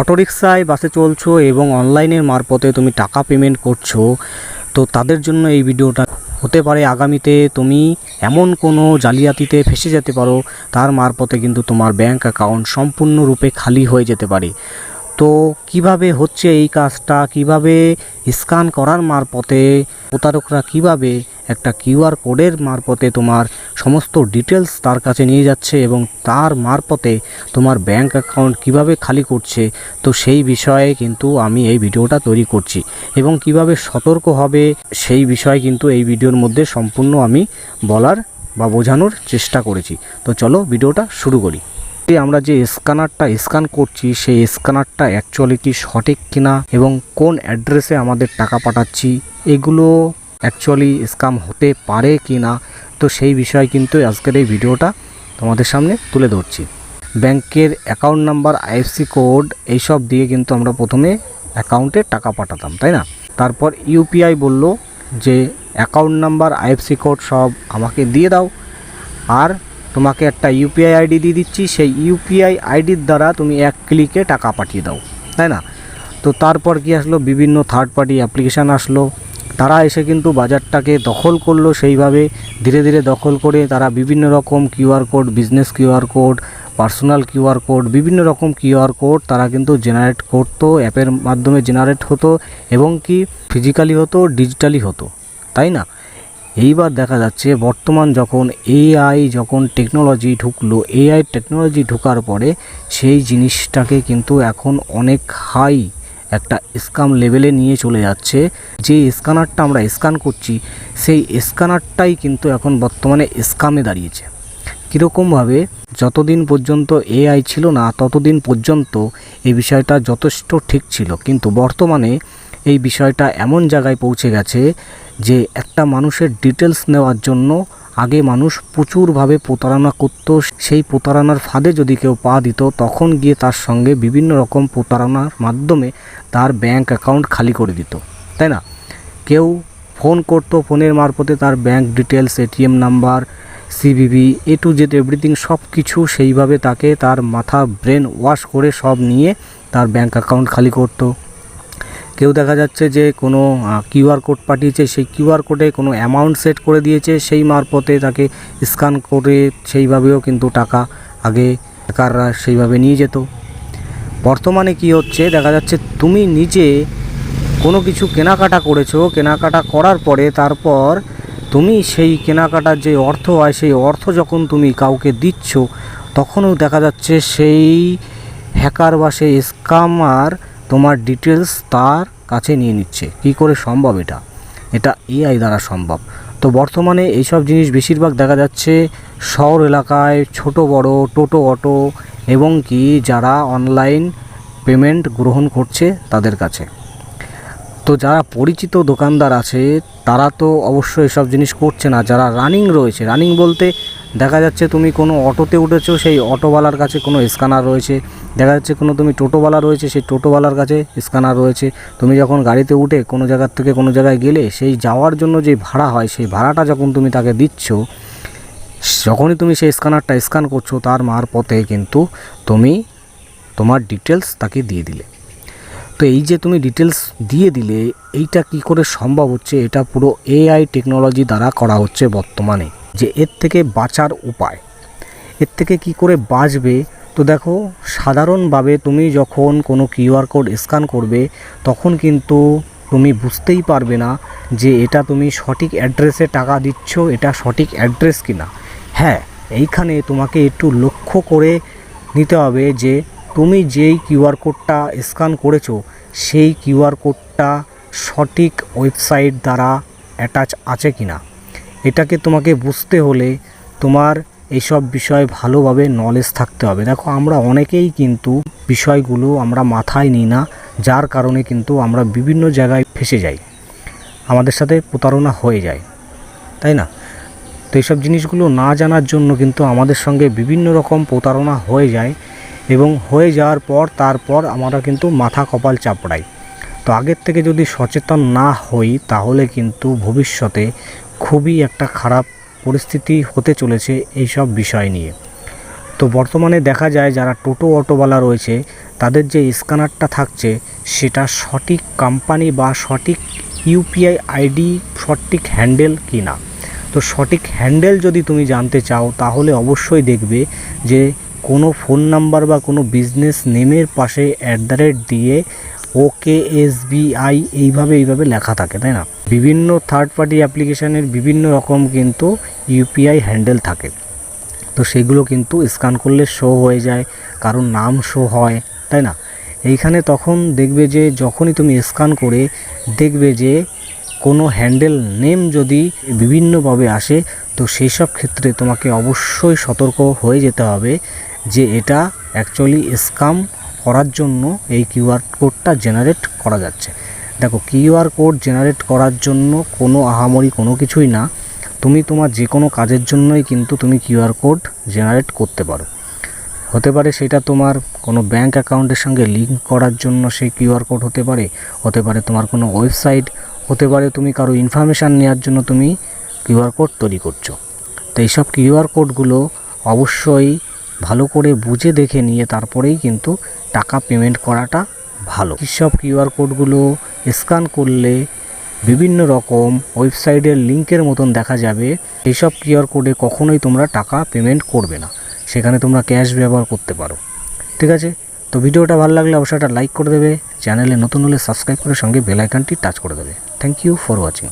অটোরিকশায় বাসে চলছো এবং অনলাইনের মারফতে তুমি টাকা পেমেন্ট করছ, তো তাদের জন্য এই ভিডিওটা হতে পারে আগামীতে তুমি এমন কোনো জালিয়াতিতে ফেসে যেতে পারো, তার মারফতে কিন্তু তোমার ব্যাংক অ্যাকাউন্ট সম্পূর্ণরূপে খালি হয়ে যেতে পারে। তো কীভাবে হচ্ছে এই কাজটা? কীভাবে স্ক্যান করার মারফতে প্রতারকরা কীভাবে একটা কিউআর কোডের মারফতে তোমার সমস্ত ডিটেলস তার কাছে নিয়ে যাচ্ছে এবং তার মারফতে তোমার ব্যাংক অ্যাকাউন্ট কীভাবে খালি করছে? তো সেই বিষয়ে কিন্তু আমি এই ভিডিওটা তৈরি করছি এবং কীভাবে সতর্ক হবে সেই বিষয়ে কিন্তু এই ভিডিওর মধ্যে সম্পূর্ণ আমি বলার বা বোঝানোর চেষ্টা করেছি। তো চলো ভিডিওটা শুরু করি। আমরা যে স্ক্যানারটা স্ক্যান করছি, সেই স্ক্যানারটা অ্যাকচুয়ালি কি সঠিক কিনা এবং কোন অ্যাড্রেসে আমাদের টাকা পাঠাচ্ছি, এগুলো অ্যাকচুয়ালি স্ক্যাম হতে পারে কি না তো সেই বিষয়ে কিন্তু আজকের এই ভিডিওটা তোমাদের সামনে তুলে ধরছি। ব্যাংকের অ্যাকাউন্ট নাম্বার আইএফসি কোড এইসব দিয়ে কিন্তু আমরা প্রথমে অ্যাকাউন্টে টাকা পাঠাতাম, তাই না? তারপর ইউপিআই বলল যে অ্যাকাউন্ট নাম্বার আইএফসি কোড সব আমাকে দিয়ে দাও, আর তোমাকে একটা ইউপিআই আইডি দিয়ে দিচ্ছি, সেই ইউপিআই আইডির দ্বারা তুমি এক ক্লিকে টাকা পাঠিয়ে দাও, তাই না? তো তারপর কি আসলো, বিভিন্ন থার্ড পার্টি অ্যাপ্লিকেশান আসলো। তারা এসে কিন্তু বাজারটাকে দখল করল সেইভাবে, ধীরে ধীরে দখল করে তারা বিভিন্ন রকম QR code business QR code personal QR code, বিভিন্ন রকম কিউআর কোড তারা কিন্তু জেনারেট করতো অ্যাপের মাধ্যমে জেনারেট হতো এবং কি ফিজিক্যালি হতো ডিজিটালি হতো, তাই না? এইবার দেখা যাচ্ছে বর্তমান যখন এআই যখন টেকনোলজি ঢুকলো এআই টেকনোলজি ঢোকার পরে সেই জিনিসটাকে কিন্তু এখন অনেক হাই একটা স্ক্যাম লেভেলে নিয়ে চলে যাচ্ছে। যে স্ক্যানারটা আমরা স্ক্যান করছি, সেই স্ক্যানারটাই কিন্তু এখন বর্তমানে স্ক্যামে দাঁড়িয়েছে। কীরকমভাবে যতদিন পর্যন্ত এআই ছিল না, ততদিন পর্যন্ত এই বিষয়টা যথেষ্ট ঠিক ছিল। কিন্তু বর্তমানে এই বিষয়টা এমন জায়গায় পৌঁছে গেছে যে একটা মানুষের ডিটেলস নেওয়ার জন্য আগে মানুষ প্রচুরভাবে প্রতারণা করত। সেই প্রতারণার ফাঁদে যদি কেউ পা দিত, তখন গিয়ে তার সঙ্গে বিভিন্ন রকম প্রতারণার মাধ্যমে তার ব্যাংক অ্যাকাউন্ট খালি করে দিত। তাই না? কেউ ফোন করতো ফোনের মারফতে তার bank details ATM number CVV A to Z everything সব কিছু সেইভাবে তাকে তার মাথা ব্রেন ওয়াশ করে সব নিয়ে তার ব্যাংক অ্যাকাউন্ট খালি করতো। কেউ দেখা যাচ্ছে যে কোনো কিউআর কোড পাঠিয়েছে, সেই কিউআর কোডে কোনো অ্যামাউন্ট সেট করে দিয়েছে, সেই মারফতে তাকে স্ক্যান করে সেইভাবেও কিন্তু টাকা আগে হ্যাকাররা সেইভাবে নিয়ে যেত। বর্তমানে কি হচ্ছে, দেখা যাচ্ছে তুমি নিজে কোনো কিছু কেনাকাটা করেছ, কেনাকাটা করার পরে তারপর তুমি সেই কেনাকাটার যে অর্থ হয়, সেই অর্থ যখন তুমি কাউকে দিচ্ছ, তখনও দেখা যাচ্ছে সেই হ্যাকার বা সেই স্কামার তোমার ডিটেলস তার কাছে নিয়ে নিচ্ছে। কী করে সম্ভব এটা? এটা এআই দ্বারা সম্ভব। তো বর্তমানে এইসব জিনিস বেশিরভাগ দেখা যাচ্ছে শহর এলাকায়, ছোট, বড়, টোটো, অটো এবং কি যারা অনলাইন পেমেন্ট গ্রহণ করছে তাদের কাছে। তো যারা পরিচিত দোকানদার আছে, তারা তো অবশ্যই এসব জিনিস করছে না। যারা রানিং রয়েছে রানিং বলতে দেখা যাচ্ছে তুমি কোনো অটোতে উঠেছো, সেই অটোওয়ালার কাছে কোনো স্ক্যানার রয়েছে। দেখা যাচ্ছে কোনো তুমি টোটোওয়ালা রয়েছে, সেই টোটোওয়ালার কাছে স্ক্যানার রয়েছে। তুমি যখন গাড়িতে উঠে কোনো জায়গার থেকে কোনো জায়গায় গেলে সেই যাওয়ার জন্য যে ভাড়া হয়, সেই ভাড়াটা যখন তুমি তাকে দিচ্ছ, যখনই তুমি সেই স্ক্যানারটা স্ক্যান করছ, তার মারপথে কিন্তু তুমি তোমার ডিটেলস তাকে দিয়ে দিলে। তো এই যে তুমি ডিটেলস দিয়ে দিলে, এইটা কি করে সম্ভব হচ্ছে? এটা পুরো এআই টেকনোলজি দ্বারা করা হচ্ছে বর্তমানে। যে এর থেকে বাঁচার উপায়, এর থেকে কি করে বাঁচবে তো দেখো, সাধারণভাবে তুমি যখন কোনো কিউআর কোড স্ক্যান করবে, তখন কিন্তু তুমি বুঝতেই পারবে না যে এটা তুমি সঠিক অ্যাড্রেসে টাকা দিচ্ছ, এটা সঠিক অ্যাড্রেস কিনা। হ্যাঁ এইখানে তোমাকে একটু লক্ষ্য করে নিতে হবে যে তুমি যেই কিউআর কোডটা স্ক্যান করেছ, সেই কিউআর কোডটা সঠিক ওয়েবসাইট দ্বারা অ্যাটাচ আছে কিনা। এটাকে তোমাকে বুঝতে হলে তোমার এইসব বিষয়ে ভালোভাবে নলেজ থাকতে হবে। দেখো, আমরা অনেকেই কিন্তু বিষয়গুলো আমরা মাথায় নিই না, যার কারণে কিন্তু আমরা বিভিন্ন জায়গায় ফেসে যাই, আমাদের সাথে প্রতারণা হয়ে যায়, তাই না? তো এইসব জিনিসগুলো না জানার জন্য কিন্তু আমাদের সঙ্গে বিভিন্ন রকম প্রতারণা হয়ে যায় এবং হয়ে যাওয়ার পর তারপর আমরা কিন্তু মাথা কপাল চাপড়াই। তো আগের থেকে যদি সচেতন না হই, তাহলে কিন্তু ভবিষ্যতে খুবই একটা খারাপ পরিস্থিতি হতে চলেছে এইসব বিষয় নিয়ে। তো বর্তমানে দেখা যায় যারা টোটো অটোওয়ালা রয়েছে, তাদের যে স্ক্যানারটা থাকছে, সেটা সঠিক কোম্পানি বা সঠিক ইউপিআই আইডি, সঠিক হ্যান্ডেল কি না তো সঠিক হ্যান্ডেল যদি তুমি জানতে চাও, তাহলে অবশ্যই দেখবে যে কোনো ফোন নাম্বার বা কোনো বিজনেস নেমের পাশে অ্যাট দ্য রেট দিয়ে ওকে এসবিআই এইভাবে এইভাবে লেখা থাকে, তাই না? বিভিন্ন থার্ড পার্টি অ্যাপ্লিকেশানের বিভিন্ন রকম কিন্তু ইউপিআই হ্যান্ডেল থাকে। তো সেগুলো কিন্তু স্ক্যান করলে শো হয়ে যায়, কারোর নাম শো হয়, তাই না? এইখানে তখন দেখবে যে যখনই তুমি স্ক্যান করে দেখবে যে কোনো হ্যান্ডেল নেম যদি বিভিন্নভাবে আসে, তো সেই সব ক্ষেত্রে তোমাকে অবশ্যই সতর্ক হয়ে যেতে হবে যে এটা অ্যাকচুয়ালি স্ক্যাম করার জন্য এই কিউআর কোডটা জেনারেট করা যাচ্ছে। দেখো কিউআর কোড জেনারেট করার জন্য কোনো আহামরি কোনো কিছুই না। তুমি তোমার যে কোনো কাজের জন্যই কিন্তু তুমি কিউআর কোড জেনারেট করতে পারো। হতে পারে সেটা তোমার কোনো ব্যাংক অ্যাকাউন্টের সঙ্গে লিঙ্ক করার জন্য সেই কিউআর কোড হতে পারে হতে পারে তোমার কোনো ওয়েবসাইট, হতে পারে তুমি কারও ইনফরমেশান নেওয়ার জন্য তুমি কিউআর কোড তৈরি করছ। তো এইসব কিউআর কোডগুলো অবশ্যই ভালো করে বুঝে দেখে নিয়ে তারপরেই কিন্তু টাকা পেমেন্ট করাটা ভালো। এইসব কিউআর কোডগুলো স্ক্যান করলে বিভিন্ন রকম ওয়েবসাইটের লিঙ্কের মতন দেখা যাবে। এইসব কিউআর কোডে কখনোই তোমরা টাকা পেমেন্ট করবে না। সেখানে তোমরা ক্যাশ ব্যবহার করতে পারো। ঠিক আছে? তো ভিডিওটা ভালো লাগলে অবশ্যই একটা লাইক করে দেবে। চ্যানেলে নতুন হলে সাবস্ক্রাইব করে সঙ্গে বেল আইকনটি টাচ করে দেবে। Thank you for watching